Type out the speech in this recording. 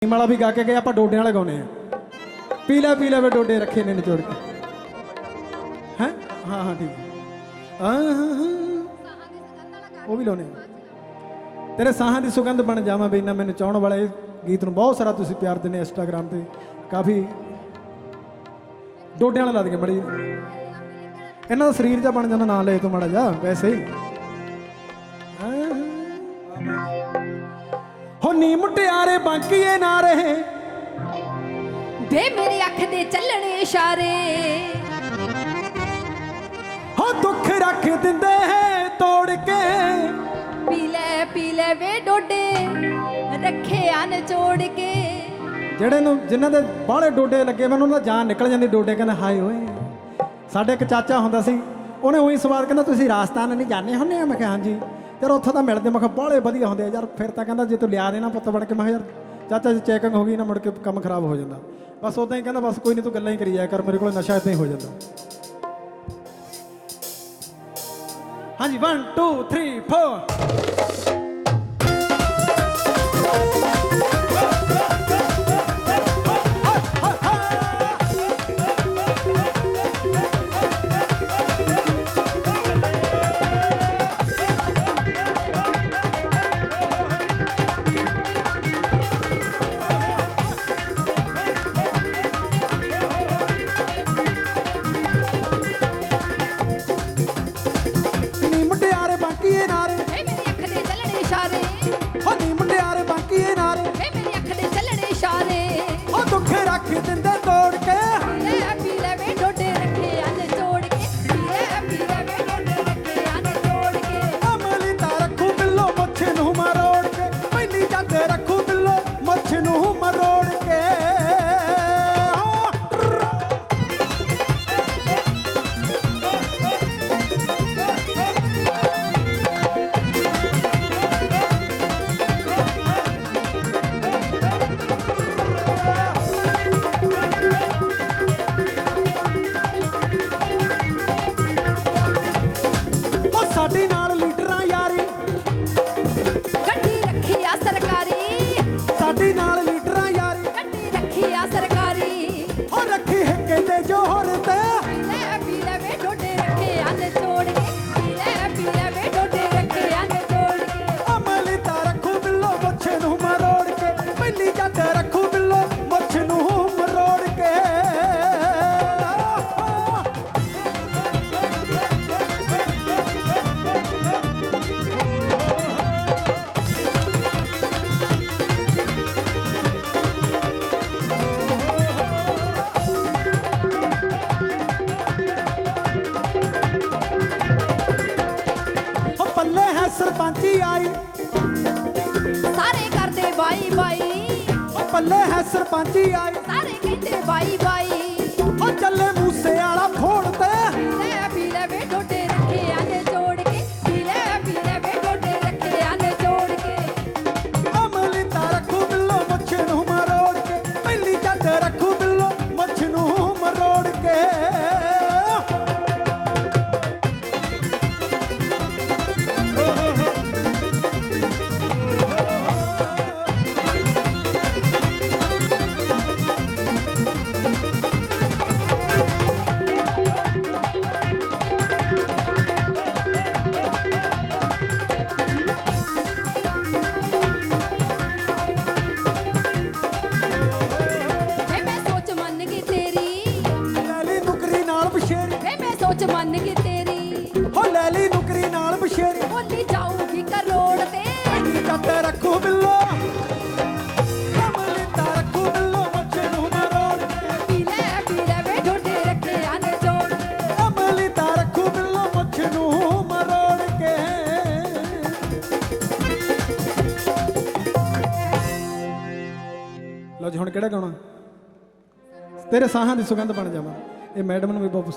Team ਵਾਲਾ ਵੀ ਗਾ ਕੇ ਗਏ, ਆਪਾਂ ਡੋਡਿਆਂ ਵਾਲੇ ਗਾਉਨੇ ਆ। ਪੀਲਾ ਪੀਲਾ ਵੇ ਡੋਡੇ ਰੱਖੇ ਨੇ ਨਿਚੋੜ ਕੇ। ਹੈ? ਹਾਂ ਹਾਂ, ਠੀਕ ਹੈ। ਉਹ ਵੀ ਲਾਉਨੇ ਤੇਰੇ ਸਾਹਾਂ ਦੀ ਸੁਗੰਧ ਬਣ ਜਾਵਾਂ ਬਈ ਨਾ, ਮੈਨੂੰ ਚਾਹਣ ਵਾਲੇ ਗੀਤ ਨੂੰ ਬਹੁਤ ਸਾਰਾ ਤੁਸੀਂ ਪਿਆਰ ਦਿੰਦੇ ਇੰਸਟਾਗ੍ਰam ਤੇ। ਕਾਫੀ ਡੋਡਿਆਂ ਵਾਲਾ ਲਾ ਦਗੇ ਮੜੀ ਇਹਨਾਂ ਦਾ ਸਰੀਰ ਜਿਹਾ ਬਣ ਜਾਂਦਾ, ਨਾਂ ਲਏ ਤੋਂ ਮਾੜਾ ਜਾ ਵੈਸੇ ਹੀ। ਆਹ। ਹੋ ਨੀ ਮੁਟਿਆਰੇ ਬਾਕੀਏ ਨਾ ਰਹੇ। ਵੇ ਮੇਰੀ ਅੱਖ ਦੇ ਚੱਲਣੇ ਇਸ਼ਾਰੇ। ਹੋ ਦੁੱਖ ਰੱਖ ਦਿੰਦੇ ਹੈ ਤੋੜ ਕੇ। ਪੀ ਲੈ ਪੀ ਲੈ ਵੇ ਡੋਡੇ ਰੱਖੇ ਅਨ ਚੋੜ ਕੇ। ਜਿਹੜੇ ਨੂੰ ਜਿਨ੍ਹਾਂ ਦੇ ਬਾਹਲੇ ਡੋਡੇ ਲੱਗੇ ਮੈਨੂੰ ਉਹਨਾਂ ਦਾ ਜਾਨ ਨਿਕਲ ਜਾਂਦੀ ਡੋਡੇ ਕਹਿੰਦਾ ਹਾਏ ਓਏ। ਸਾਡੇ ਇੱਕ ਚਾਚਾ ਹੁੰਦਾ ਸੀ ਉਹਨੇ ਉਹੀ ਸਵਾਲ ਕਹਿੰਦਾ ਤੁਸੀਂ ਰਾਜਸਥਾਨ ਨਹੀਂ ਜਾਂਦੇ ਹੁੰਦੇ? ਆ ਮੈਂ ਕਿਹਾ ਹਾਂਜੀ। ਯਾਰ ਉੱਥੋਂ ਤਾਂ ਮਿਲਦੇ, ਮੈਂ ਕਿਹਾ ਬਾਹਲੇ ਵਧੀਆ ਹੁੰਦੇ ਆ ਯਾਰ, ਫਿਰ ਤਾਂ ਕਹਿੰਦਾ ਜੇ ਤੂੰ ਲਿਆ ਦੇਣਾ ਪੁੱਤ ਬਣ ਕੇ, ਮੈਂ ਕਿਹਾ ਯਾਰ ਚਾਚਾ ਜੀ ਚੈਕਿੰਗ ਹੋ ਗਈ ਨਾ ਮੁੜ ਕੇ ਕੰਮ ਖਰਾਬ ਹੋ ਜਾਂਦਾ। ਬਸ ਉਦਾਂ ਹੀ ਕਹਿੰਦਾ ਬਸ ਕੋਈ ਨਹੀਂ ਤੂੰ ਗੱਲਾਂ ਹੀ ਕਰੀ ਜਾਇਆ ਕਰ, ਮੇਰੇ ਕੋਲ ਨਸ਼ਾ ਇਦਾਂ ਹੀ ਹੋ ਜਾਂਦਾ। ਹਾਂਜੀ 1 2 3 4 ਸਰਪੰਚੀ ਆਈ। ਸਾਰੇ ਕਰਦੇ ਬਾਈ ਬਾਈ। ਉਹ ਪੱਲੇ ਹੈ ਸਰਪੰਚੀ ਆਈ। ਸਾਰੇ ਕਹਿੰਦੇ ਬਾਈ ਬਾਈ। ਲਓ ਜੀ ਹੁਣ ਕਿਹੜਾ ਗਾਉਣਾ? ਤੇਰੇ ਸਾਹਾਂ ਦੀ ਸੁਗੰਧ ਬਣ ਜਾਵਾਂ। ਇਹ ਮੈਡਮ ਨੂੰ ਵੀ ਬਹੁਤ